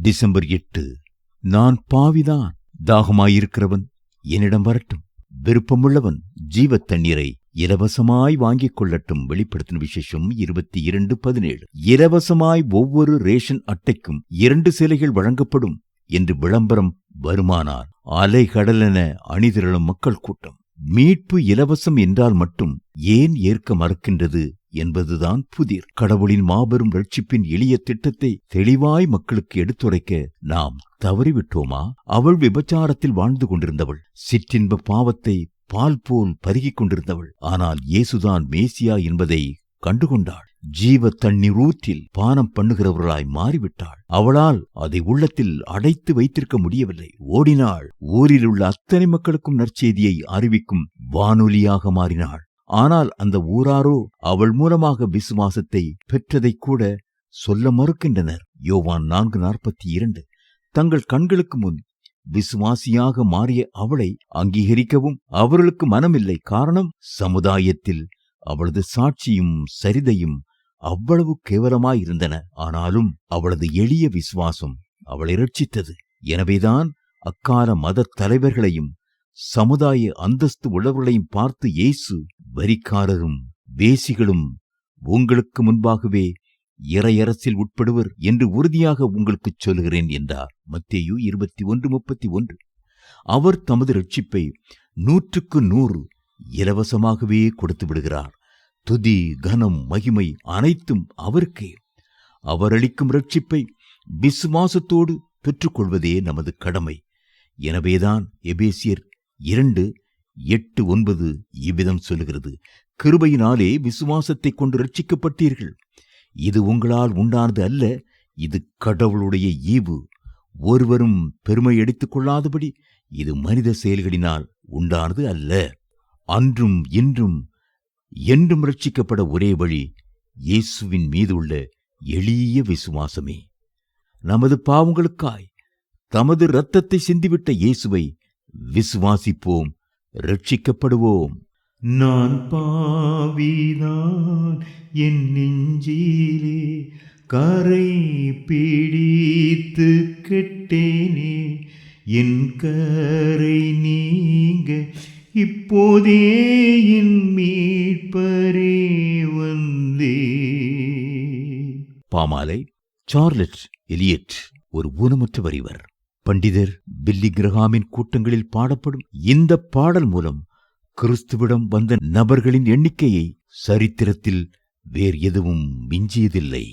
December எட்டு. நான் பாவிதான். தாகமாயிருக்கிறவன் என்னிடம் வரட்டும். விருப்பமுள்ளவன் ஜீவ தண்ணீரை இலவசமாய் வாங்கிக் கொள்ளட்டும். வெளிப்படுத்தின விசேஷம் இருபத்தி இரண்டு பதினேழு. இலவசமாய் ஒவ்வொரு ரேஷன் அட்டைக்கும் இரண்டு சிலைகள் வழங்கப்படும் என்று விளம்பரம் வருமானார். அலைகடலென அணிதிரளும் மக்கள் கூட்டம். மீட்பு இலவசம் என்றால் மட்டும் ஏன் ஏற்க மறுக்கின்றது? என்பதுதான் புதிர். கடவுளின் மாபெரும் ரட்சிப்பின் எளிய திட்டத்தை தெளிவாய் மக்களுக்கு எடுத்துரைக்க நாம் தவறிவிட்டோமா? அவள் விபச்சாரத்தில் வாழ்ந்து கொண்டிருந்தவள். சிற்றின்ப பாவத்தை பால் போல் பருகிக் கொண்டிருந்தவள். ஆனால் இயேசுதான் மேசியா என்பதை கண்டுகொண்டாள். ஜீவ தண்ணீரூற்றில் பானம் பண்ணுகிறவர்களாய் மாறிவிட்டாள். அவளால் அதை உள்ளத்தில் அடைத்து வைத்திருக்க முடியவில்லை. ஓடினாள். ஊரில் உள்ள அத்தனை மக்களுக்கும் நற்செய்தியை அறிவிக்கும் வானொலியாக மாறினாள். ஆனால் அந்த ஊராரோ அவள் மூலமாக விசுவாசத்தை பெற்றதைக் கூட சொல்ல மறுக்கின்றனர். யோவான் நான்கு நாற்பத்தி இரண்டு தங்கள் கண்களுக்கு முன் விசுவாசியாக மாறிய அவளை அங்கீகரிக்கவும் அவர்களுக்கு மனமில்லை. காரணம் சமுதாயத்தில் அவளது சாட்சியும் சரிதையும் அவ்வளவு கேவலமாயிருந்தன. ஆனாலும் அவளது எளிய விசுவாசம் அவளை ரட்சித்தது எனவேதான் அக்கால மத தலைவர்களையும் சமுதாய அந்தஸ்து உள்ளவர்களையும் பார்த்து இயேசு வரிக்காரரும் வேசிகளும் உங்களுக்கு முன்பாகவே இறையரசில் உட்படுவர் என்று உறுதியாக உங்களுக்குச் சொல்கிறேன் என்றார். மத்தேயு இருபத்தி ஒன்று முப்பத்தி ஒன்று. அவர் தமது ரட்சிப்பை நூற்றுக்கு நூறு இலவசமாகவே கொடுத்து விடுகிறார். துதி கனம் மகிமை அனைத்தும் அவருக்கே. அவர் அளிக்கும் ரட்சிப்பை விசுவாசத்தோடு பெற்றுக்கொள்வதே நமது கடமை. எனவேதான் எபேசியர் இரண்டு எட்டு ஒன்பது இவ்விதம் சொல்லுகிறது. கிருபையினாலே விசுவாசத்தை கொண்டு ரட்சிக்கப்பட்டீர்கள் இது உங்களால் உண்டானது அல்ல இது கடவுளுடைய ஈவு. ஒருவரும் பெருமை எடுத்துக் கொள்ளாதபடி இது மனித செயல்களினால் உண்டானது அல்ல. அன்றும் இன்றும் என்றும் ரட்சிக்கப்பட ஒரே வழி இயேசுவின் மீது உள்ள எளிய விசுவாசமே. நமது பாவங்களுக்காய் தமது இரத்தத்தை சிந்திவிட்ட இயேசுவை விசுவாசிப்போம் ரட்சிக்கப்படுவோம் நான் பாவிதான் என் நெஞ்சிலே கரை பிடித்து கெட்டேனே என் கரை நீங்க இப்போதே என் மீட்பரே வந்தே. பாமாலை சார்லட் எலியட் ஒரு ஊனமுற்ற வரிவர் பண்டிதர் பில்லி கிரகாமின் கூட்டங்களில் பாடப்படும் இந்த பாடல் மூலம் கிறிஸ்துவிடம் வந்த நபர்களின் எண்ணிக்கையை சரித்திரத்தில் வேறு எதுவும் மிஞ்சியதில்லை.